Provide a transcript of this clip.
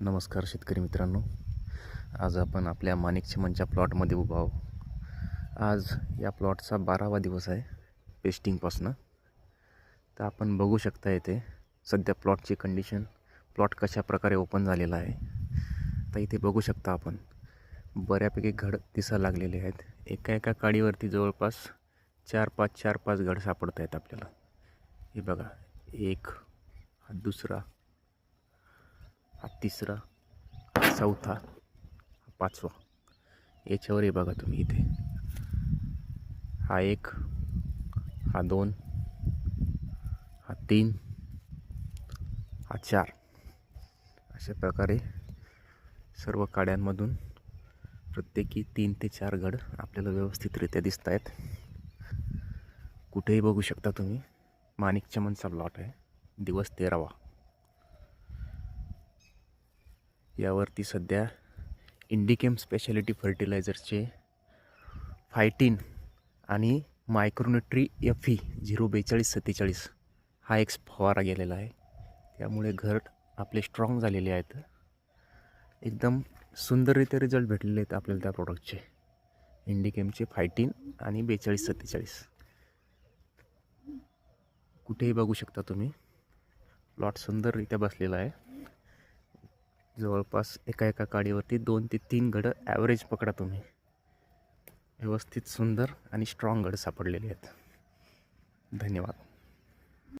नमस्कार शेतकरी मित्रांनो. आज आपण आपल्या माणिक चिमनच्या प्लॉटमध्ये उभा आहोत. आज या प्लॉटचा बारावा दिवस आहे पेस्टिंगपासनं. तर आपण बघू शकता येथे सध्या प्लॉटची कंडिशन प्लॉट कशा प्रकारे ओपन झालेला आहे. तर इथे बघू शकता आपण बऱ्यापैकी घड दिसायला लागलेले आहेत. एका एका काडीवरती जवळपास चार पाच चार पाच घड सापडत आहेत आपल्याला. हे बघा एक हा दुसरा हा तिसरा हा चौथा हा पाचवा. याच्यावर हे बघा तुम्ही इथे. हा एक हा दोन हा तीन हा चार. अशा प्रकारे सर्व काड्यांमधून प्रत्येकी तीन ते चार गड आपल्याला व्यवस्थितरित्या दिसत आहेत. कुठेही बघू शकता तुम्ही. माणिक चमनचा प्लॉट आहे. दिवस तेरावा. यावरती सध्या इंडिकेम स्पेशालिटी फर्टिलायझरचे फायटीन आणि मायक्रोन्युट्री एफ ई झिरो बेचाळीस सत्तेचाळीस हा एक फवारा गेलेला आहे. त्यामुळे घर आपले स्ट्रॉंग झालेले आहेत. एकदम सुंदररित्या रिझल्ट भेटलेले आहेत आपल्याला त्या प्रोडक्टचे इंडिकेमचे फायटीन आणि बेचाळीस सत्तेचाळीस. कुठेही बघू शकता तुम्ही. प्लॉट सुंदररित्या बसलेला आहे. जवळपास एका एका काडीवरती दोन ते तीन गडं ॲव्हरेज पकडा तुम्ही. व्यवस्थित सुंदर आणि स्ट्रॉंग गड सापडलेले आहेत. धन्यवाद.